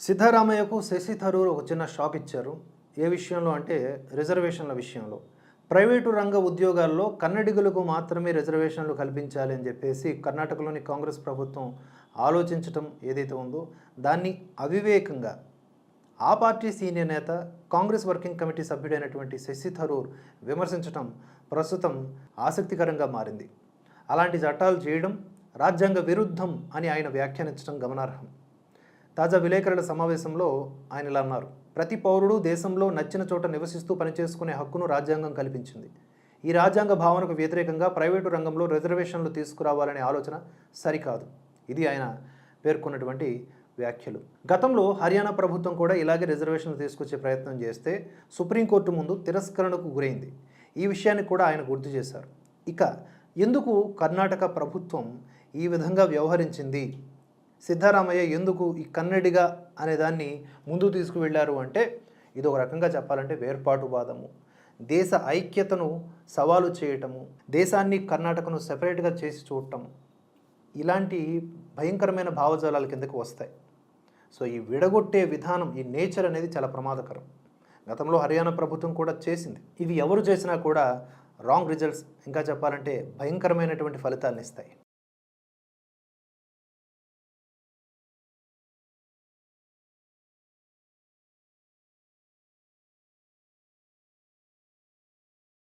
సిద్ధరామయ్యకు శశి థరూర్ ఒక చిన్న షాక్ ఇచ్చారు. ఏ విషయంలో అంటే రిజర్వేషన్ల విషయంలో. ప్రైవేటు రంగ ఉద్యోగాల్లో కన్నడిగులకు మాత్రమే రిజర్వేషన్లు కల్పించాలి అని చెప్పేసి కర్ణాటకలోని కాంగ్రెస్ ప్రభుత్వం ఆలోచించటం ఏదైతే ఉందో దాన్ని అవివేకంగా ఆ పార్టీ సీనియర్ నేత కాంగ్రెస్ వర్కింగ్ కమిటీ సభ్యుడైనటువంటి శశి థరూర్ విమర్శించటం ప్రస్తుతం ఆసక్తికరంగా మారింది. అలాంటి చట్టాలు చేయడం రాజ్యాంగ విరుద్ధం అని ఆయన వ్యాఖ్యానించడం గమనార్హం. తాజా విలేకరుల సమావేశంలో ఆయన ఇలా అన్నారు. ప్రతి పౌరుడు దేశంలో నచ్చిన చోట నివసిస్తూ పనిచేసుకునే హక్కును రాజ్యాంగం కల్పించింది. ఈ రాజ్యాంగ భావనకు వ్యతిరేకంగా ప్రైవేటు రంగంలో రిజర్వేషన్లు తీసుకురావాలనే ఆలోచన సరికాదు. ఇది ఆయన పేర్కొన్నటువంటి వ్యాఖ్యలు. గతంలో హర్యానా ప్రభుత్వం కూడా ఇలాగే రిజర్వేషన్లు తీసుకొచ్చే ప్రయత్నం చేస్తే సుప్రీంకోర్టు ముందు తిరస్కరణకు గురైంది. ఈ విషయాన్ని కూడా ఆయన గుర్తు చేశారు. ఇక ఎందుకు కర్ణాటక ప్రభుత్వం ఈ విధంగా వ్యవహరించింది? సిద్ధరామయ్య ఎందుకు ఈ కన్నడిగా అనే దాన్ని ముందుకు తీసుకువెళ్ళారు అంటే ఇది ఒక రకంగా చెప్పాలంటే వేర్పాటువాదము దేశ ఐక్యతను సవాలు చేయటము దేశాన్ని కర్ణాటకను సెపరేట్గా చేసి చూడటం ఇలాంటి భయంకరమైన భావజాలాల కిందకు వస్తాయి. సో ఈ విడగొట్టే విధానం ఈ నేచర్ అనేది చాలా ప్రమాదకరం. గతంలో హర్యానా ప్రభుత్వం కూడా చేసింది. ఇవి ఎవరు చేసినా కూడా రాంగ్ రిజల్ట్స్ ఇంకా చెప్పాలంటే భయంకరమైనటువంటి ఫలితాలను ఇస్తాయి